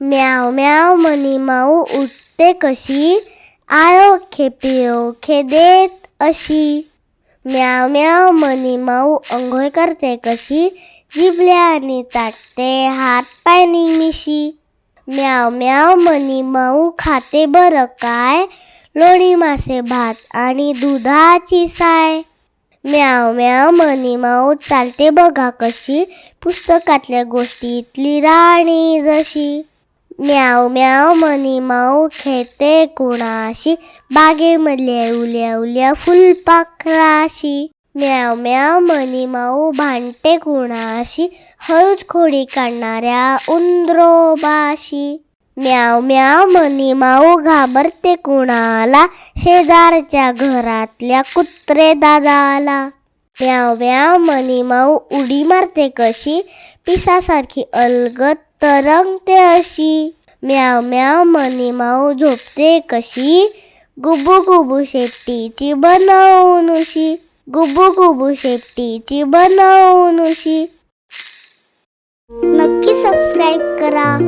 म्याव म्याव मनी माऊ उठते कशी? आळो पिळोखे देत अशी. म्याव म्याव मनी माऊ अंघोळ करते कशी? जिबल्याने ताटते हात पाय निमिशी. म्याव म्याव मनी माऊ खाते बरं काय? लोणी मासे भात आणि दुधाची साय. म्याव म्याव मनी माऊ चालते बघा कशी? पुस्तकातल्या गोष्टीतली राणी जशी. म्याव म्याव मनी माऊ खेते कुणाशी? बागेमधल्या उल्या उल्या फुलपाखराशी म्याव म्याव मनी माऊ भांडते कुणाशी? हळूच खोडी काढणाऱ्या उंद्रोबाशी. म्याव म्याव मनी माऊ घाबरते कुणाला? शेजारच्या घरातल्या कुत्रे दादाला. म्याव म्याव मनी माऊ उडी मारते कशी? पिसासारखी अलगत तरंगते अशी. म्याव म्याव मनी माऊ झोपते कशी? गुबू गुबू शेट्टीची बनवून उशी. गुबू गुबू शेट्टीची बनवून उशी. नक्की सबस्क्राईब करा.